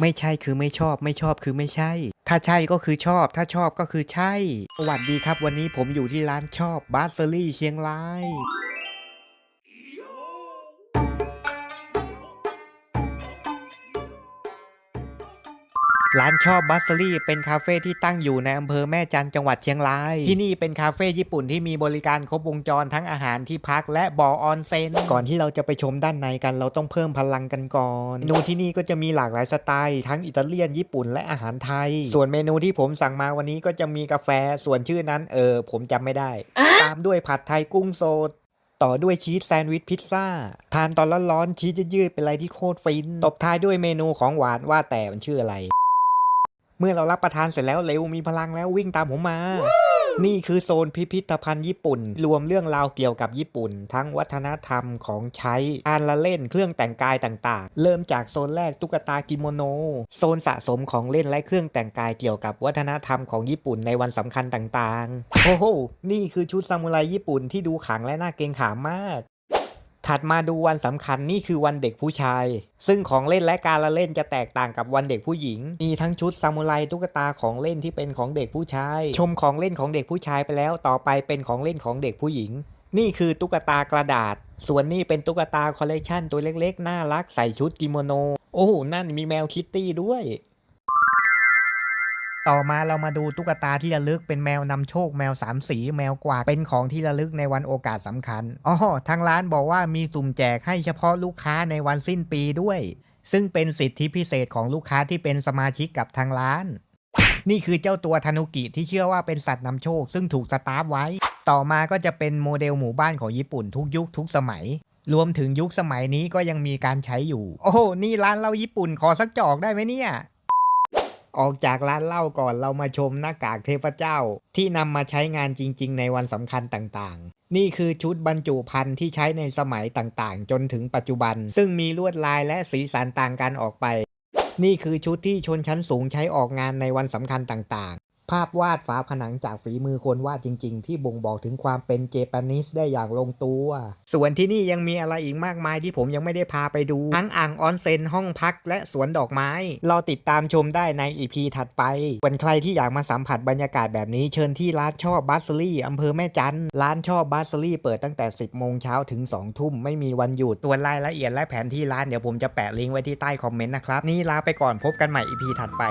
ไม่ใช่คือไม่ชอบ ไม่ชอบคือไม่ใช่ ถ้าใช่ก็คือชอบ ถ้าชอบก็คือใช่ สวัสดีครับ วันนี้ผมอยู่ที่ร้านชอบบาสเซอรี่เชียงราย ร้านชอบบัสเซอรี่เป็นคาเฟ่ที่ตั้งอยู่ในอำเภอแม่จันทร์จังหวัดเชียงราย ที่นี่เป็นคาเฟ่ญี่ปุ่นที่มีบริการครบวงจรทั้งอาหารที่พักและบ่อออนเซ็นก่อนที่เราจะไปชมด้านในกันเราต้องเพิ่มพลังกันก่อนเมนูที่นี่ก็จะมีหลากหลายสไตล์ทั้งอิตาเลียนญี่ปุ่นและอาหารไทย ส่วนเมนูที่ผมสั่งมาวันนี้ก็จะมีกาแฟส่วนชื่อนั้นเออผมจำไม่ได้ ตามด้วยผัดไทยกุ้งสดต่อด้วยชีสแซนด์วิชพิซซ่า ทานตอนร้อนๆชีสยืดๆเป็นอะไรที่โคตรฟิน ตบท้ายด้วยเมนูของหวานว่าแต่มันชื่ออะไร เมื่อเรารับประทานเสร็จแล้วเร็วมีพลังแล้ววิ่งตามผมมา นี่คือโซนพิพิธภัณฑ์ญี่ปุ่น รวมเรื่องราวเกี่ยวกับญี่ปุ่น ทั้งวัฒนธรรมของใช้การละเล่นเครื่องแต่งกายต่างๆ เริ่มจากโซนแรกตุ๊กตากิโมโน โซนสะสมของเล่นและเครื่องแต่งกายเกี่ยวกับวัฒนธรรมของญี่ปุ่นในวันสำคัญต่างๆ โอ้โห นี่คือชุดซามูไรญี่ปุ่นที่ดูขลังและน่าเกรงขามมาก ถัดมาดูวันสำคัญนี่คือวันเด็กผู้ชาย ซึ่งของเล่นและการละเล่นจะแตกต่างกับวันเด็กผู้หญิง มีทั้งชุดซามูไรตุ๊กตาของเล่นที่เป็นของเด็กผู้ชาย ชมของเล่นของเด็กผู้ชายไปแล้วต่อไปเป็นของเล่นของเด็กผู้หญิง นี่คือตุ๊กตากระดาษ ส่วนนี่เป็นตุ๊กตาคอลเลกชันตัวเล็กๆ น่ารักใส่ชุดกิโมโน โอ้โหนั่นมีแมวคิตตี้ด้วย ต่อมาเรามาดูตุ๊กตาที่ระลึกเป็นแมวนำโชคแมวสามสีแมวกวาดเป็นของที่ระลึกในวันโอกาสสำคัญอ๋อทางร้านบอกว่ามีสุ่มแจกให้เฉพาะลูกค้าในวันสิ้นปีด้วย ซึ่งเป็นสิทธิพิเศษของลูกค้าที่เป็นสมาชิกกับทางร้าน นี่คือเจ้าตัวทานุกิที่เชื่อว่าเป็นสัตว์นำโชค ซึ่งถูกสตาร์ฟไว้ ต่อมาก็จะเป็นโมเดลหมู่บ้านของญี่ปุ่นทุกยุคทุกสมัย รวมถึงยุคสมัยนี้ก็ยังมีการใช้อยู่ โอ้โหนี่ร้านเหล้าญี่ปุ่นขอสักจอกได้ไหมเนี่ย ออกจากร้านเหล้าก่อนเรามาชมหน้ากากเทพเจ้า ที่นำมาใช้งานจริง ๆ ในวันสำคัญต่างๆ นี่คือชุดบรรจุภัณฑ์ที่ใช้ในสมัยต่างๆ จนถึงปัจจุบัน ซึ่งมีลวดลายและสีสันต่างกันออกไป นี่คือชุดที่ชนชั้นสูงใช้ออกงานในวันสำคัญต่างๆ ภาพวาดฝาผนังจากฝีมือคนวาดจริง ๆ ที่บ่งบอกถึงความเป็นเจแปนิสได้อย่างลงตัว ส่วนที่นี่ยังมีอะไรอีกมากมายที่ผมยังไม่ได้พาไปดู ทั้งอ่างออนเซ็นห้องพักและสวนดอกไม้ รอติดตามชมได้ในอีพีถัดไปวันใครที่อยากมาสัมผัสบรรยากาศแบบนี้เชิญที่ร้านชอบบัสซอรี่อำเภอแม่จันร้านชอบบัสซอรี่เปิดตั้งแต่ 10โมงเช้าถึง2ทุ่มไม่มีวันหยุดตัวรายละเอียดและแผนที่ร้านเดี๋ยวผมจะแปะลิงก์ไว้ที่ใต้คอมเมนต์นะครับนี่ลาไปก่อนพบกันใหม่อีพีถัดไป